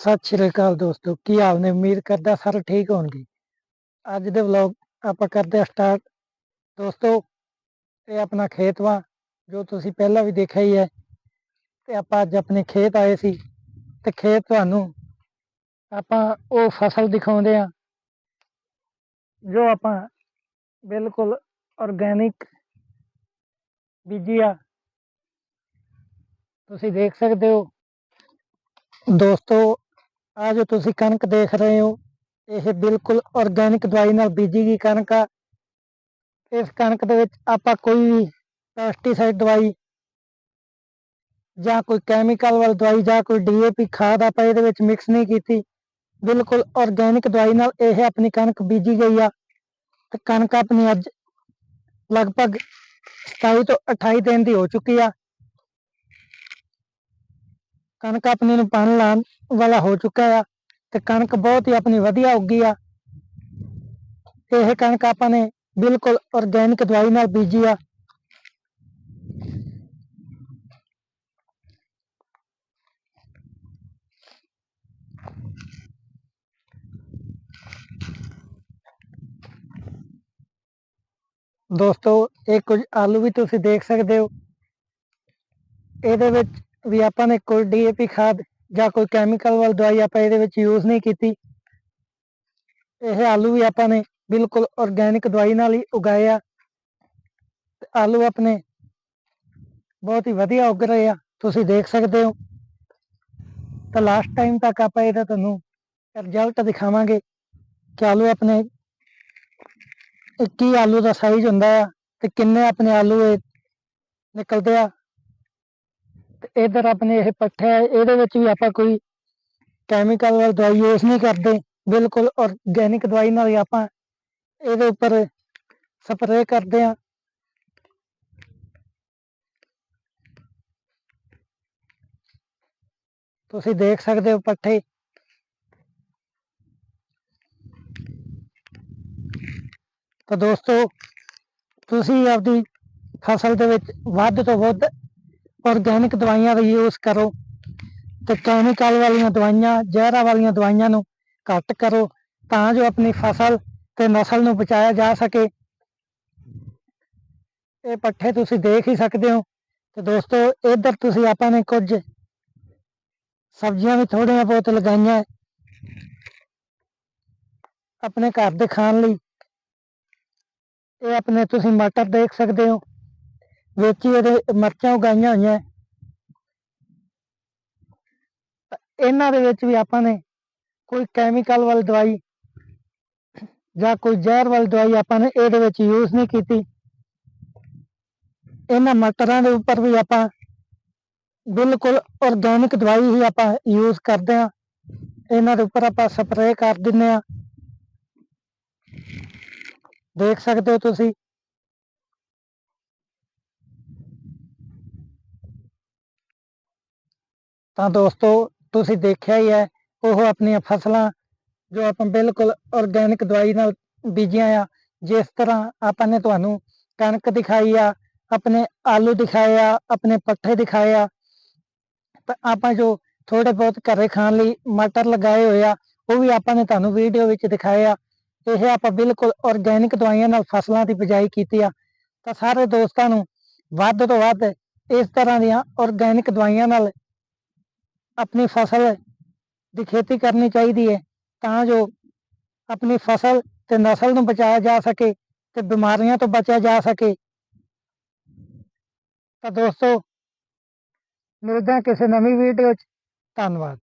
ਸਤਿ ਸ਼੍ਰੀ ਅਕਾਲ ਦੋਸਤੋ, ਕੀ ਹਾਲ ਨੇ? ਉਮੀਦ ਕਰਦਾ ਸਾਰੇ ਠੀਕ ਹੋਣਗੇ। ਅੱਜ ਦੇ ਵਲੌਗ ਆਪਾਂ ਕਰਦੇ ਆ ਸਟਾਰਟ ਦੋਸਤੋ, ਇਹ ਆਪਣਾ ਖੇਤ ਵਾ, ਜੋ ਤੁਸੀਂ ਪਹਿਲਾਂ ਵੀ ਦੇਖਿਆ ਹੀ ਹੈ। ਤੇ ਆਪਾਂ ਅੱਜ ਆਪਣੇ ਖੇਤ ਆਏ ਸੀ। ਤੇ ਖੇਤ ਤੁਹਾਨੂੰ ਆਪਾਂ ਉਹ ਫਸਲ ਦਿਖਾਉਂਦੇ ਆ ਜੋ ਆਪਾਂ ਬਿਲਕੁਲ ਆਰਗੈਨਿਕ ਬੀਜੀ ਆ। ਤੁਸੀਂ ਦੇਖ ਸਕਦੇ ਹੋ। ਦੋਸਤੋ ਆ ਜੋ ਤੁਸੀਂ ਕਣਕ ਦੇਖ ਰਹੇ ਹੋ, ਇਹ ਬਿਲਕੁਲ ਆਰਗੈਨਿਕ ਦਵਾਈ ਨਾਲ ਬੀਜੀ ਗਈ ਕਣਕ ਆ। ਇਸ ਕਣਕ ਦੇ ਵਿੱਚ ਆਪਾਂ ਕੋਈ ਵੀ ਪੈਸਟੀਸਾਈਡ ਦਵਾਈ ਜਾਂ ਕੋਈ ਕੈਮੀਕਲ ਵਾਲੀ ਦਵਾਈ ਜਾਂ ਕੋਈ ਡੀਏਪੀ ਖਾਦ ਆਪਾਂ ਇਹਦੇ ਵਿੱਚ ਮਿਕਸ ਨਹੀਂ ਕੀਤੀ। ਬਿਲਕੁਲ ਆਰਗੈਨਿਕ ਦਵਾਈ ਨਾਲ ਇਹ ਆਪਣੀ ਕਣਕ ਬੀਜੀ ਗਈ ਆ। ਤੇ ਕਣਕ ਆਪਣੀ ਅੱਜ ਲਗਭਗ 27 ਤੋਂ 28 ਦਿਨ ਦੀ ਹੋ ਚੁੱਕੀ ਆ। ਕਣਕ ਆਪਣੀ ਨੂੰ ਪਾਣੀ ਲਾਉਣ ਵਾਲਾ ਹੋ ਚੁੱਕਾ ਆ ਤੇ ਕਣਕ ਬਹੁਤ ਹੀ ਆਪਣੀ ਵਧੀਆ ਉੱਗੀ ਆ। ਇਹ ਕਣਕ ਆਪਾਂ ਨੇ ਬਿਲਕੁਲ ਆਰਗੈਨਿਕ ਦਵਾਈ ਨਾਲ ਬੀਜੀ ਆ। ਦੋਸਤੋ, ਇਹ ਕੁਝ ਆਲੂ ਵੀ ਤੁਸੀਂ ਦੇਖ ਸਕਦੇ ਹੋ। ਇਹਦੇ ਵਿੱਚ ਵੀ ਆਪਾਂ ਨੇ ਕੋਈ ਡੀਏਪੀ ਖਾਦ ਜਾਂ ਕੋਈ ਕੈਮੀਕਲ ਵਾਲੀ ਦਵਾਈ ਆਪਾਂ ਇਹਦੇ ਵਿੱਚ ਯੂਜ਼ ਨਹੀਂ ਕੀਤੀ। ਇਹ ਆਲੂ ਵੀ ਆਪਾਂ ਨੇ ਬਿਲਕੁਲ ਆਰਗੈਨਿਕ ਦਵਾਈ ਨਾਲ ਹੀ ਉਗਾਏ ਆ। ਆਲੂ ਆਪਣੇ ਬਹੁਤ ਹੀ ਵਧੀਆ ਉੱਗ ਰਹੇ ਆ। ਤੁਸੀਂ ਦੇਖ ਸਕਦੇ ਹੋ। ਤਾਂ ਲਾਸਟ ਟਾਈਮ ਤੱਕ ਆਪਾਂ ਇਹਦਾ ਤੁਹਾਨੂੰ ਰਿਜ਼ਲਟ ਦਿਖਾਵਾਂਗੇ ਕਿ ਆਲੂ ਆਪਣੇ 21 ਆਲੂ ਦਾ ਸਾਈਜ਼ ਹੁੰਦਾ ਆ ਤੇ ਕਿੰਨੇ ਆਪਣੇ ਆਲੂ ਇਹ ਨਿਕਲਦੇ ਆ। ਇਧਰ ਆਪਣੇ ਇਹ ਪੱਠੇ ਆ ਇਹਦੇ ਵਿੱਚ ਵੀ ਆਪਾਂ ਕੋਈ ਕੈਮੀਕਲ ਵਾਲੀ ਦਵਾਈ ਯੂਜ਼ ਨਹੀਂ ਕਰਦੇ। ਬਿਲਕੁਲ ਆਰਗੈਨਿਕ ਦਵਾਈ ਨਾਲ ਹੀ ਆਪਾਂ ਇਹਦੇ ਉੱਪਰ ਸਪਰੇਅ ਕਰਦੇ ਆ ਤੁਸੀਂ ਦੇਖ ਸਕਦੇ ਹੋ ਪੱਠੇ। ਤਾਂ ਦੋਸਤੋ, ਤੁਸੀਂ ਆਪਦੀ ਫਸਲ ਦੇ ਵਿੱਚ ਵੱਧ ਤੋਂ ਵੱਧ ਆਰਗੈਨਿਕ ਦਵਾਈਆਂ ਦਾ ਯੂਜ਼ ਕਰੋ ਤੇ ਕੈਮੀਕਲ ਵਾਲੀਆਂ ਦਵਾਈਆਂ, ਜ਼ਹਿਰਾਂ ਵਾਲੀਆਂ ਦਵਾਈਆਂ ਨੂੰ ਘੱਟ ਕਰੋ ਤਾਂ ਜੋ ਆਪਣੀ ਫਸਲ ਤੇ ਨਸਲ ਨੂੰ ਬਚਾਇਆ ਜਾ ਸਕੇ। ਇਹ ਪੱਠੇ ਤੁਸੀਂ ਦੇਖ ਹੀ ਸਕਦੇ ਹੋ। ਤੇ ਦੋਸਤੋ, ਇੱਧਰ ਤੁਸੀਂ ਆਪਾਂ ਨੇ ਕੁਝ ਸਬਜ਼ੀਆਂ ਵੀ ਥੋੜੀਆਂ ਬਹੁਤ ਲਗਾਈਆਂ। ਆਪਣੇ ਘਰ ਦੇ ਖਾਣ ਲਈ। ਇਹ ਆਪਣੇ ਤੁਸੀਂ ਮਟਰ ਦੇਖ ਸਕਦੇ ਹੋ। ਵਿੱਚ ਹੀ ਇਹਦੇ ਮਿਰਚਾਂ ਉਗਾਈਆਂ ਹੋਈਆਂ। ਇਹਨਾਂ ਦੇ ਵਿੱਚ ਵੀ ਆਪਾਂ ਨੇ ਕੋਈ ਕੈਮੀਕਲ ਵਾਲੀ ਦਵਾਈ ਜਾਂ ਕੋਈ ਜ਼ਹਿਰ ਵਾਲੀ ਦਵਾਈ ਆਪਾਂ ਨੇ ਇਹਦੇ ਵਿੱਚ ਯੂਜ਼ ਨਹੀਂ ਕੀਤੀ। ਇਹਨਾਂ ਮਟਰਾਂ ਦੇ ਉੱਪਰ ਵੀ ਆਪਾਂ ਬਿਲਕੁਲ ਆਰਗੈਨਿਕ ਦਵਾਈ ਹੀ ਆਪਾਂ ਯੂਜ਼ ਕਰਦੇ ਆ ਇਹਨਾਂ ਦੇ ਉੱਪਰ ਆਪਾਂ ਸਪਰੇਅ ਕਰ ਦਿੰਨੇ ਆ ਦੇਖ ਸਕਦੇ ਹੋ ਤੁਸੀਂ ਤਾਂ ਦੋਸਤੋ, ਤੁਸੀਂ ਦੇਖਿਆ ਹੀ ਹੈ, ਉਹ ਆਪਣੀਆਂ ਫਸਲਾਂ ਜੋ ਆਪਾਂ ਬਿਲਕੁਲ ਆਰਗੈਨਿਕ ਦਵਾਈ ਨਾਲ ਬੀਜੀਆਂ ਆ, ਜਿਸ ਤਰ੍ਹਾਂ ਆਪਾਂ ਨੇ ਤੁਹਾਨੂੰ ਕਣਕ ਦਿਖਾਈ ਆ, ਆਪਣੇ ਆਲੂ ਦਿਖਾਏ ਆ, ਆਪਣੇ ਪੱਠੇ ਦਿਖਾਏ ਆ, ਤਾਂ ਆਪਾਂ ਜੋ ਥੋੜੇ ਬਹੁਤ ਘਰੇ ਖਾਣ ਲਈ ਮਟਰ ਲਗਾਏ ਹੋਏ ਆ, ਉਹ ਵੀ ਆਪਾਂ ਨੇ ਤੁਹਾਨੂੰ ਵੀਡੀਓ ਵਿੱਚ ਦਿਖਾਏ ਆ, ਇਹ ਆਪਾਂ ਬਿਲਕੁਲ ਆਰਗੈਨਿਕ ਦਵਾਈਆਂ ਨਾਲ ਫਸਲਾਂ ਦੀ ਬਿਜਾਈ ਕੀਤੀ ਆ, ਤਾਂ ਸਾਰੇ ਦੋਸਤਾਂ ਨੂੰ ਵੱਧ ਤੋਂ ਵੱਧ ਇਸ ਤਰ੍ਹਾਂ ਦੀਆਂ ਆਰਗੈਨਿਕ ਦਵਾਈਆਂ ਨਾਲ ਆਪਣੀ ਫਸਲ ਦੀ ਖੇਤੀ ਕਰਨੀ ਚਾਹੀਦੀ ਹੈ ਤਾਂ ਜੋ ਆਪਣੀ ਫਸਲ ਤੇ ਨਸਲ ਨੂੰ ਬਚਾਇਆ ਜਾ ਸਕੇ ਤੇ ਬਿਮਾਰੀਆਂ ਤੋਂ ਬਚਿਆ ਜਾ ਸਕੇ। ਤਾਂ ਦੋਸਤੋ, ਮਿਲਦੇ ਹਾਂ ਕਿਸੇ ਨਵੀਂ ਵੀਡੀਓ 'ਚ। ਧੰਨਵਾਦ।